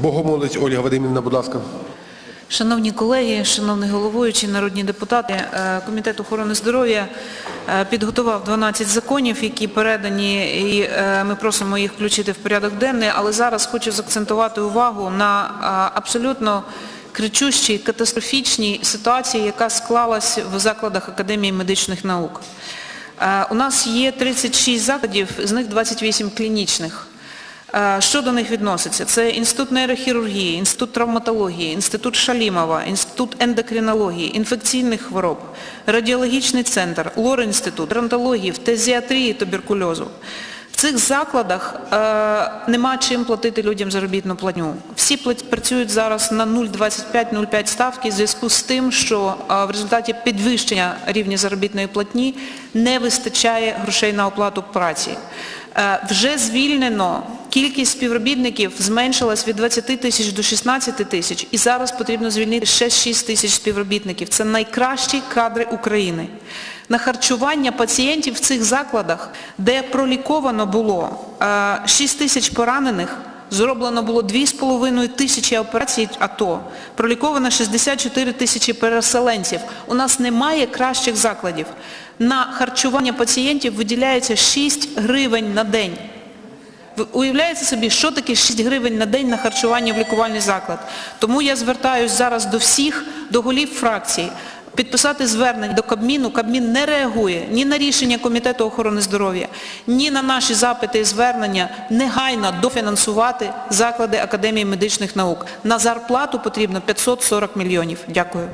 Богомолець Ольга Вадимівна, будь ласка. Шановні колеги, шановний головуючий, народні депутати, е, Комітет охорони здоров'я е, підготував 12 законів, які передані, і е, ми просимо їх включити в порядок денний, але зараз хочу заакцентувати увагу на абсолютно кричущій, катастрофічній ситуації, яка склалась в закладах Академії медичних наук. У нас є 36 закладів, з них 28 клінічних. Е, Що до них відноситься? Це Інститут нейрохірургії, Інститут травматології, Інститут Шалімова, Інститут ендокринології, інфекційних хвороб, радіологічний центр, лор-інститут, геронтології, фтезіатрії, туберкульозу. В цих закладах е, нема чим платити людям заробітну платню. Всі працюють зараз на 0,25-0,5 ставки в зв'язку з тим, що е, в результаті підвищення рівня заробітної платні не вистачає грошей на оплату праці. Е, Вже звільнено, кількість співробітників зменшилась від 20 тисяч до 16 тисяч і зараз потрібно звільнити ще 6 тисяч співробітників. Це найкращі кадри України. На харчування пацієнтів в цих закладах, де проліковано було е, 6 тисяч поранених, Зроблено було 2,5 тисячі операцій АТО, проліковано 64 тисячі переселенців. У нас немає кращих закладів. На харчування пацієнтів виділяється 6 гривень на день. Ви уявляєте собі, що таке 6 гривень на день на харчування в лікувальний заклад? Тому я звертаюсь зараз до всіх, до голів фракцій, підписати звернення до Кабміну. Кабмін не реагує ні на рішення Комітету охорони здоров'я, ні на наші запити і звернення негайно дофінансувати заклади Академії медичних наук. На зарплату потрібно 540 мільйонів. Дякую.